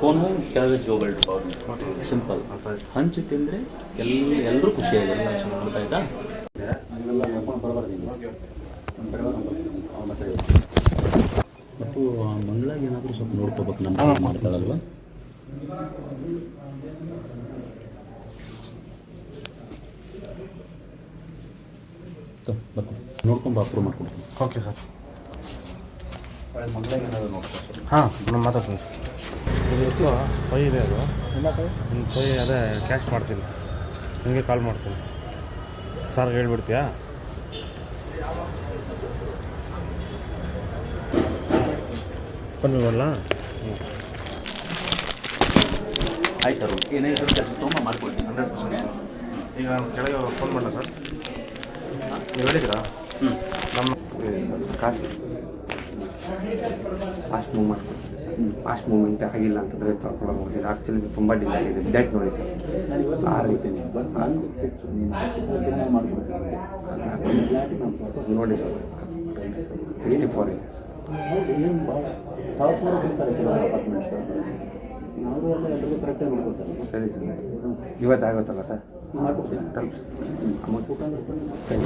Phone ಕೆಳಗೆ Jog belt simple ಹಂಚು ತಿಂದರೆ ಎಲ್ಲ ಎಲ್ಲರೂ ಖುಷಿ ಗೊತ್ತಾಯ್ತಾ ಮತ್ತು ಆ ಮಂಗಳಾಗ ಏನಾದರೂ ಸ್ವಲ್ಪ ನೋಡ್ಕೋಬೇಕು ನಮ್ಮ ಮಾಡ್ತಾಳಲ್ವ ನೋಡ್ಕೊಂಡು ಅಪ್ರೂವ್ ಮಾಡ್ಕೊಡ್ತೀನಿ. ಓಕೆ ಸರ್ ಮಂಗಳಾಗಿ ಏನಾದರೂ ನೋಡ್ತೀನಿ ಹಾಂ ನಾನು ಮಾತಾಡ್ತೀನಿ. ಇದು ಎಷ್ಟು? ಫೈ ಇದೆ ಅದು. ಒಂದು ಫೈ? ಅದೇ ಕ್ಯಾಶ್ ಮಾಡ್ತೀನಿ. ನಿಮಗೆ ಕಾಲ್ ಮಾಡ್ತೀನಿ. ಸರ್ ಹೇಳ್ಬಿಡ್ತೀಯಾ? ಫೋನ್ ಮಾಡಲ ಆಯ್ತು ಸರ್ ಏನೇ ಸರ್ ಕೆಲಸ ತುಂಬ ಮಾಡ್ಕೊಡ್ತೀನಿ. ಹಂಡ್ರೆಡ್ ಪರ್ಸೆಂಟ್ ಈಗ ನಾನು ಕೆಳಗೆ ಫೋನ್ ಮಾಡಲ ಸರ್? ನೀವು ಹೇಳಿದ್ರಾ ಹ್ಞೂ ನಮ್ಮ cost cost move fast movement ಆಗಿಲ್ಲ ಅಂತಂದರೆ ತೊಳ್ಕೊಳ್ಬೋದು ಆಕ್ಚುಲಿ ಆ್ಯಕ್ಚುಲಿ ತುಂಬ ಡಿಲೇ ಆಗಿದೆ. ಡೇಟ್ ನೋಡಿ ಸರ್. ಆ ರೀತಿ ನೋಡಿ ಸರ್. ಸಿಕ್ಸ್ಟಿ ಫೋರ್ ಇದೆ ಸರ್. ಸಾವಿರ ಸಾವಿರ ಸರಿ? ಸರ್ ಇವತ್ತು ಆಗುತ್ತಲ್ಲ ಸರ್ ಮಾಡ್ಕೊಡ್ತೀನಿ ಅಮೌಂಟ್ ಸರಿ.